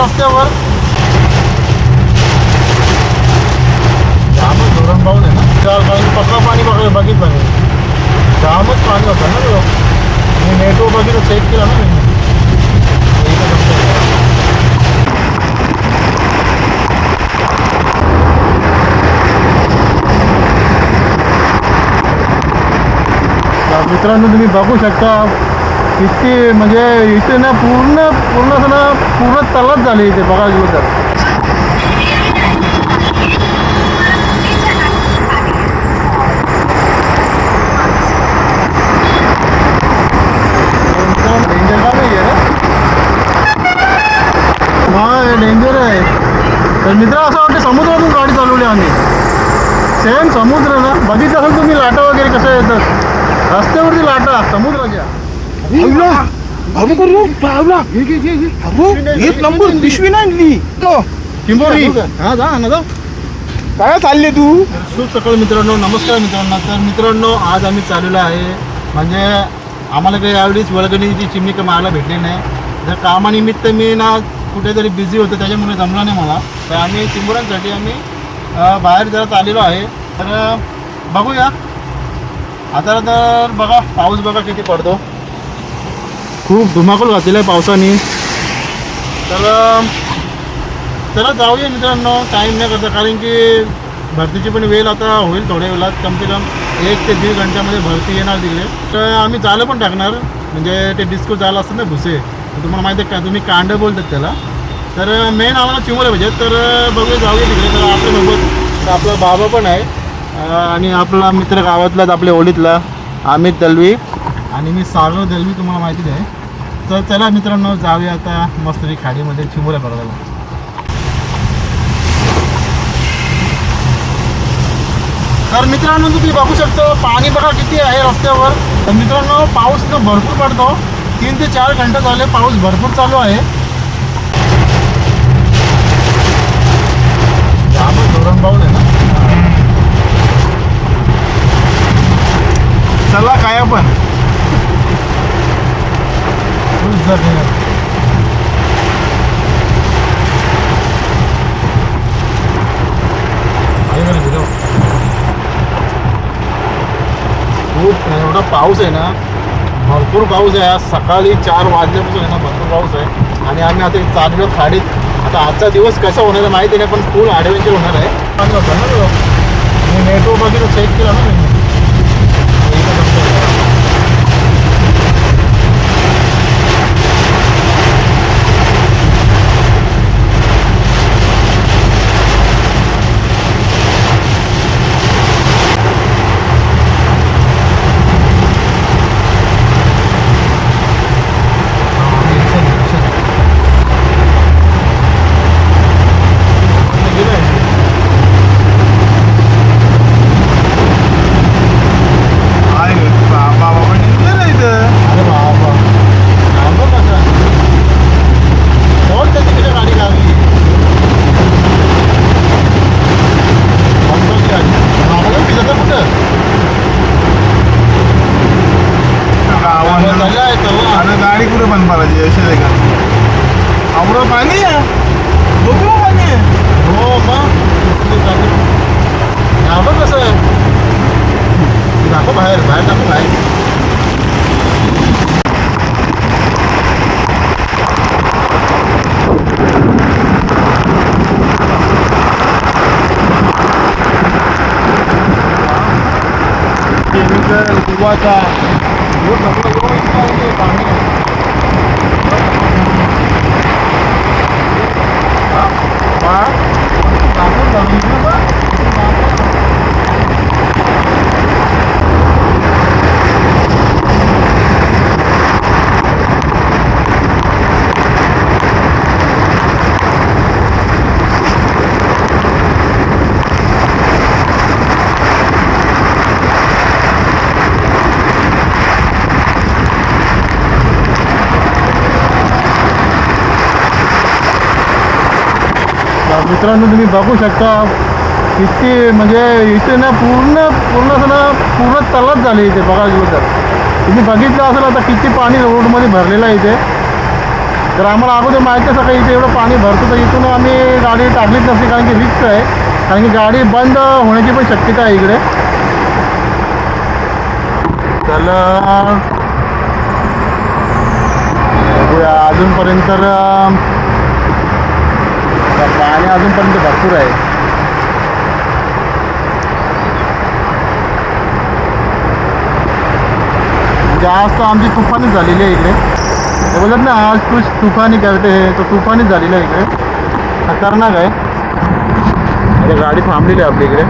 रस्त्यावर. जामच धोरण पाहून आहे ना. चार पाणी पकडा पाणी पकडलं बघितलं मी. जामच पाणी होतं ना लोक मी नेटवर बघितलं चेक केला ना मी. मित्रांनो तुम्ही बघू शकता किती म्हणजे इथे ना पूर्ण पूर्ण असं ना पूर्ण तलाच झाले इथे बघा गेलं तर डेंजर आहे डेंजर आहे. तर मित्र असं वाटतं समुद्रातून गाडी चालवली आम्ही. सेम समुद्र ना. बघितलं असेल तुम्ही लाटा वगैरे कसं येतात. रस्त्यावरती लाटा समुद्राच्या. बाबू करू? बाबला बाबू एक नंबर पिशवी आणली तो. किंबोरी हा जा ना जा. काय चालले तू? शुभ सकाळ मित्रांनो नमस्कार मित्रांनो. तर मित्रांनो आज आम्ही चाललेलो आहे. म्हणजे आम्हाला काही यावेळीच वर्गणीची चिमणी काही मारायला भेटली नाही. जर कामानिमित्त मी ना कुठेतरी बिझी होतो त्याच्यामुळे जमलं नाही मला. तर आम्ही चिंबोऱ्यांसाठी आम्ही बाहेर जरा चाललेलो आहे. तर बघूया. आता तर बघा पाऊस बघा किती पडतो. खूप धुमाकूळ घातलेला आहे पावसाने. तर चला जाऊया मित्रांनो. टाईम नाही करता कारण की भरतीची पण वेळ आता होईल थोड्या वेळात कम से कम एक ते दीड घंट्यामध्ये भरती येणार तिकडे. तर आम्ही जालं पण टाकणार. म्हणजे ते डिस्को जायला असतं ना भुसे. तर तुम्हाला माहिती आहे का तुम्ही कांड बोलतात त्याला. तर मेन आम्हाला चिमोले पाहिजे तर बघूया जाऊया तिकडे. तर आपल्यासोबत आपला बाबा पण आहे. आणि आपला मित्र गावातलाच आपल्या ओळीतला अमित दलवी. आणि मी सागर दलवी तुम्हाला माहितीच आहे. तर चला मित्रांनो जाऊया आता मस्त खाडीमध्ये चिमुऱ्या करायला तर मित्रांनो तुम्ही बघू शकतो पाणी बघा किती आहे रस्त्यावर. तर मित्रांनो पाऊस तर भरपूर पडतो. तीन ते चार घंटे झाले पाऊस भरपूर चालू आहे. धोरण पाऊस आहे ना? चला काय आपण? फुल नाही. खूप एवढा पाऊस आहे ना भरपूर पाऊस आहे. आज सकाळी चार वाजल्यापासून आहे ना भरपूर पाऊस आहे. आणि आम्ही आता चांदव्या खाडीत. आता आजचा दिवस कसा होणार आहे माहिती नाही पण फुल ॲडव्हेंचर होणार आहे. चांगलं होतं ना मी नेटवर चेक केला ना was uh, मित्रांनो तुम्ही बघू शकता इतकी म्हणजे इथे ना पूर्ण पूर्ण असं ना पूर्ण तलाच झाले इथे बघा गेलं तर तुम्ही बघितलं असेल आता किती पाणी रोडमध्ये भरलेलं आहे इथे. तर आम्हाला अगोदर माहिती असं काही इथे एवढं पाणी भरतं तर इथून आम्ही गाडी टाकलीच नसते कारण की रिक्स आहे. कारण की गाडी बंद होण्याची पण शक्यता आहे इकडे. चला अजूनपर्यंत तर पाणी अजूनपर्यंत भरपूर आहे. म्हणजे जास्त आमची तुफानीच झालेली आहे इकडे. ते बोलत ना आज कुछ तुफानी करते हे तर तुफानीच झालेलं आहे इकडे. खतरनाक आहे. गाडी थांबलेली आहे आपली इकडे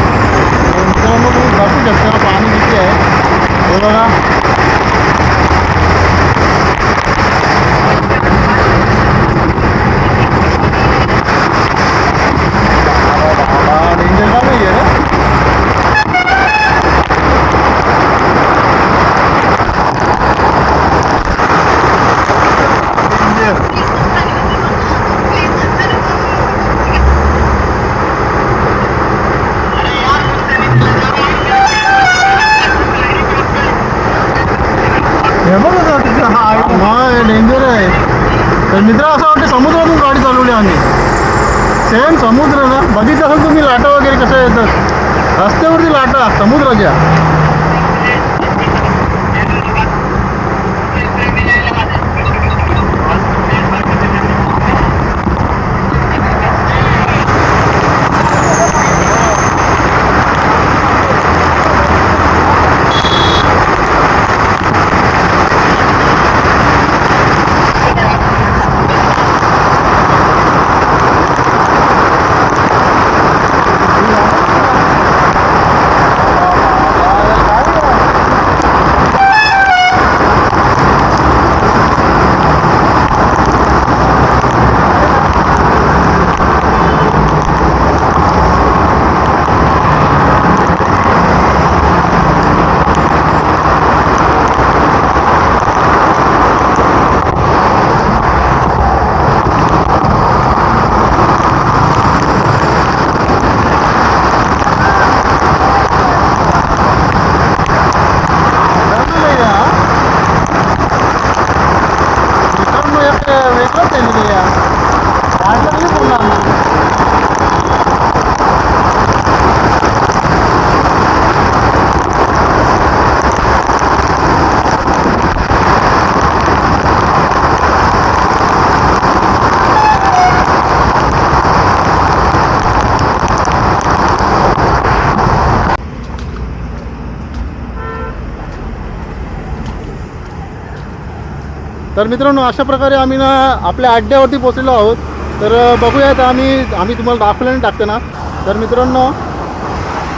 मित्रांनो तुम्ही बघू शकता पाणी किती आहे हे बघा डेंजर का नाही आहे रे हे बघा का किती हा आहे डेंजर आहे तर मित्र असं वाटतं समुद्रातून गाडी चालवली आम्ही सेम समुद्र ना बघितलं असेल तुम्ही लाटा वगैरे कशा येतात रस्त्यावरती लाटा समुद्राच्या मित्रांनो एक वेगळंच आहे म्हणजे या काय तर मित्रांनो अशा प्रकारे आम्ही ना आपल्या अड्ड्यावरती पोचलेलो आहोत. तर बघूयात आम्ही आम्ही तुम्हाला दाखवल्याने टाकतो ना तर मित्रांनो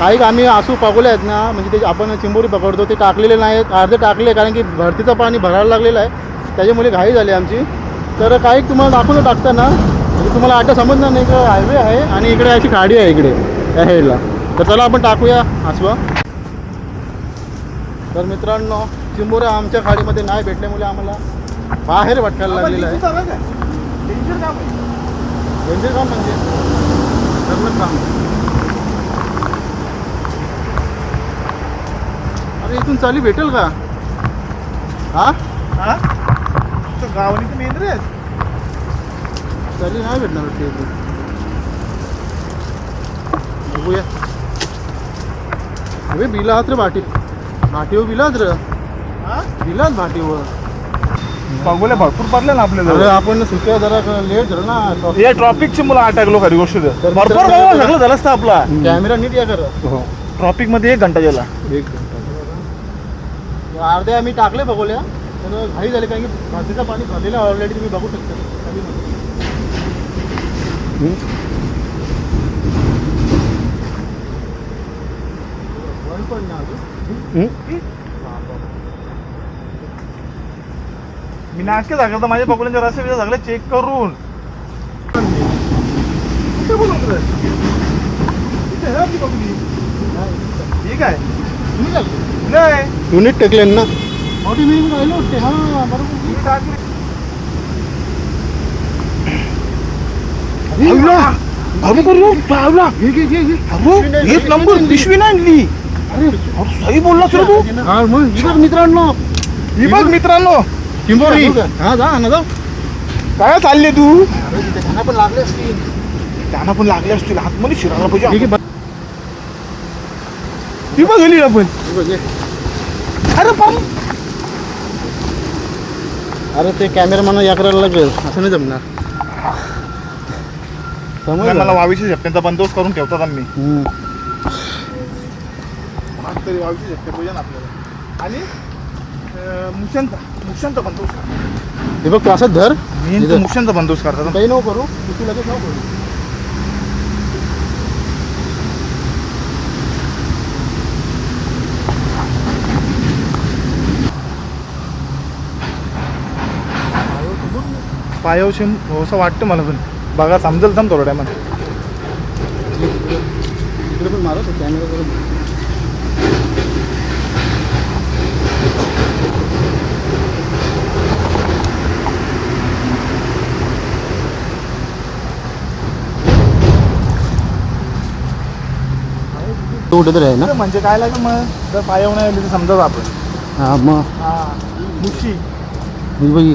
काही आम्ही आसू पगवले आहेत ना म्हणजे ते आपण चिंबोरी पकडतो ते टाकलेले नाहीत अर्धे टाकले कारण की भरतीचं पाणी भरायला लागलेलं आहे. त्याच्यामुळे घाई झाली आमची. तर काही तुम्हाला दाखवलं टाकतं ना म्हणजे तुम्हाला अड्डा समजणार नाही का हायवे आहे आणि इकडे अशी खाडी आहे इकडे त्या हेडला तर चला आपण टाकूया आसवा तर मित्रांनो चिंबोऱ्या आमच्या खाडीमध्ये नाही भेटल्यामुळे आम्हाला बाहेर भटकायला लागलेलं आहे. डेंजर काम डेंजर काम म्हणजे? खतरनाक काम. अरे इथून चाली भेटेल का? हा? हा? तो गावानी तर मेंद्रे आहेत. चाली नाही भेटणार वाटते इथून. बघूया. अरे बिला हात रे भाटी. भाटीवर बिलाच रे. हा? बिलाच भाटीवर. पागोल्या भरपूर पडल्या ना अरे आपल्याला आपण सुट्ट्या जरा लेट झालं ना या ट्रॉफिकची मुलं अटॅकलो खरी गोष्ट भरपूर सगळं झालं असतं आपला. कॅमेरा नीट या कर ट्रॉफिकमध्ये एक घंटा गेला. एक अर्धे आम्ही टाकले बघूया तर घाई झाली कारण की भाजीचं पाणी भरलेलं ऑलरेडी तुम्ही बघू शकता. पण ना मी नाटके दाखवतो माझ्या पकडून रस्ते बिस्ते सगळे चेक करून. ठीक आहे नाही. युनिट टाकले ना. मोठी मी राहिलो होते. हां बरोबर. मी टाकली. पावला अरे करू पावला घे घे घे घे. अहो, एक नंबर पिशवी आणली. अरे सही तू. हा मग मित्रांनो. ही बघ मित्रांनो. चिंबोरी हा जा ना जाऊ काय चालले तू? त्यांना पण लागले असतील. त्यांना पण लागले असतील. आतमध्ये शिरायला ठीक पाहिजे. ती बघ गेली आपण. अरे पण. अरे ते कॅमेरामॅन या करायला लागेल. असं नाही जमणार? मला वावीच्या झटक्यांचा बंदोबस्त करून ठेवतात आम्ही. तरी वावीचे पाहिजे ना आपल्याला. आणि? मुशांचा बंदोबस्त. करतात हे बघ तू असं धर. मेन इथं. मुशांचा बंदोबस्त करतात काही नको करू. तू तू लगेच नको करू. पायावशी असं वाटतं मला पण. बघा समजेल थांब थोड्या टायमात इकडे पण मारत कॅमेरा कुठे तरी आहे ना? म्हणजे काय लागेल मग? जर पायावर नाही आली तर समजा आपण. हा मग? हा मुशी. ही बघी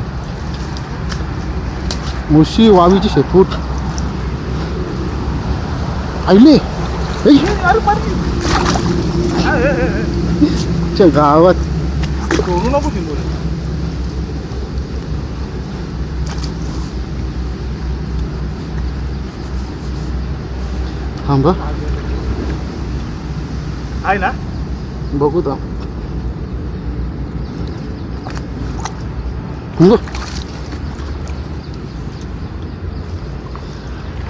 मुशी वावीची शेपूट. आईले! ऐ, अरे पारखी. च्या गावात. सोडू नको सिंधू थांबा आहे ना? बघू तर. बघ.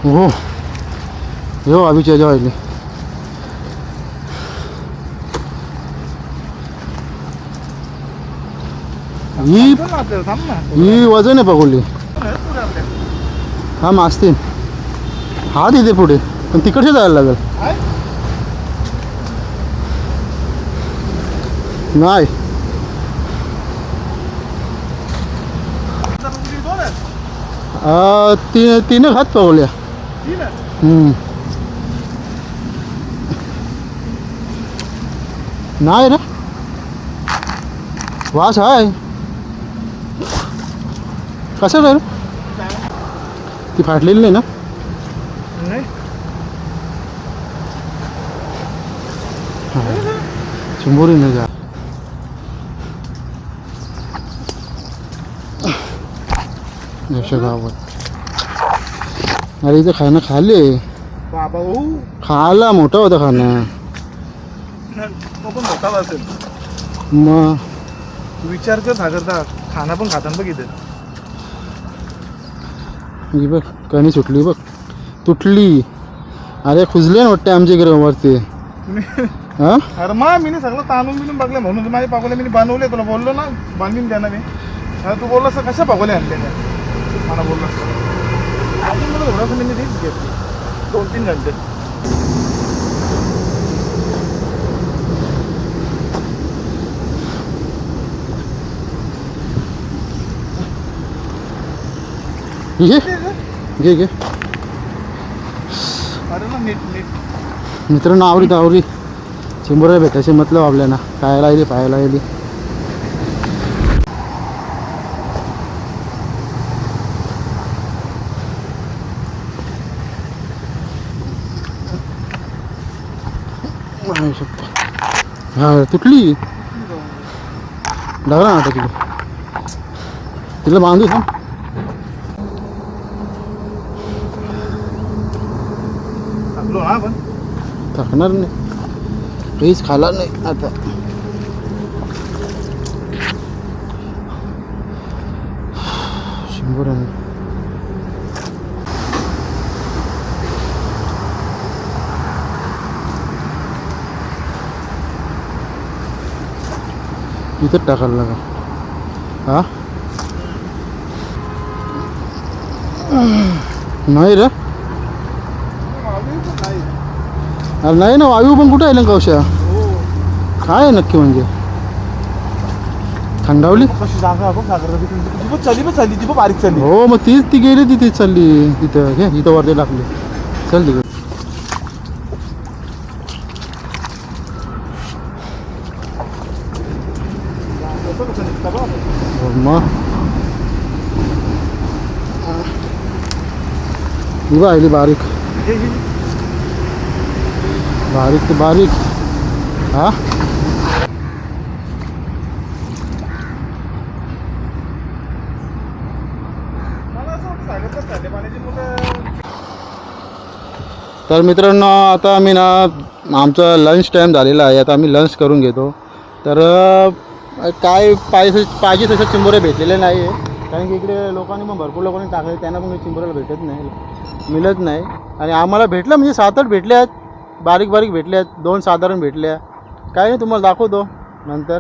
हो. यो ही आपल्याला थांब ना. ही वजन आहे पकडली. हा मासते हा तिथे पुढे. पण तिकडचे जायला लागेल. ती तिने हात पकडल्या तीन आहेत. हम्म. नाही रे वास आहे कसं रे ती फाटलेली नाही ना चिंबोरी नाही जा जशा गावात अरे इथं खाणं खाल्ले. बाबा हो. खायला मोठा होता खाणं. तो पण मोठाच असेल मग? विचार कर सागरता खाना पण खाताना बघ इथे. ही बघ कणी सुटली बघ. तुटली. अरे खुजले ना वाटते आमच्या इकडे वरती. हा? अरे मा मी सगळं ताणून बिनून बघलं म्हणून माझे पाकोले मी बनवले तुला बोललो ना बांधून द्या ना मी तू बोललास तर कशा पाकोले आणले मला बोललास अजून मला थोडंसं मी रिस्क घेतली दोन तीन घंटे. घे घे घे अरे ना नीट नीट. मित्रांनो आवरीत आवरी. चिंबोऱ्या भेटायचे मतलब आपल्याला. खायला येईल पाहायला येईल हा तुटली लागला ना आता तिला तिला बांधू थांब टाकलो ना आपण टाकणार नाही काहीच खाला नाही आता शंभर इथं टाकायला लागा. हा? नाही रे. अरे नाही ना वायू पण कुठे आहे कौशा हो काय नक्की म्हणजे? थंडावली? कशी जागा बघ सागरता तिथे ती पण चाली पण चालली ती पण बारीक चालली. हो मग तीच ती गेली तिथे चालली. तिथं घे इथं वरती टाकली. चल तिकडे कसं कसं निघतं बघ हो, मग ही बारीक बारीक ते बारीक हा तर मित्रांनो आता आम्ही ना आमचा लंच टाईम झालेला आहे. आता आम्ही लंच करून घेतो. तर काय पाहिजे पाहिजे तसं चिंबोरे भेटलेले नाही आहे कारण की इकडे लोकांनी पण भरपूर लोकांनी टाकले त्यांना पण चिंबोऱ्याला भेटत नाही मिळत नाही. आणि आम्हाला भेटलं म्हणजे सात आठ भेटले आहेत बारीक बारीक भेटले आहेत दोन साधारण भेटल्या. काय नाही तुम्हाला दाखवतो नंतर.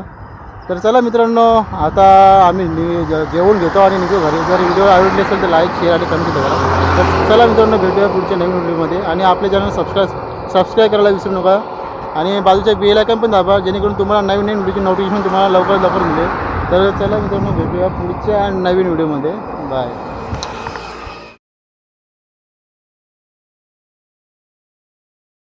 तर चला मित्रांनो आता आम्ही नि जे- जेवून घेतो आणि निघतो घरी. जर व्हिडिओ आवडले असेल तर लाईक शेअर आणि कमेंट करा. तर चला मित्रांनो भेटूया पुढच्या नवीन व्हिडिओमध्ये. आणि आपल्या चॅनल सबस्क्राईब सबस्क्राईब करायला विसरू नका. आणि बाजूच्या बेल आयकन पण दाबा जेणेकरून तुम्हाला नवीन नवीन व्हिडिओची नोटिफिकेशन तुम्हाला लवकरात लवकर मिळेल. तर चला मित्रांनो भेटूया पुढच्या नवीन व्हिडिओमध्ये. बाय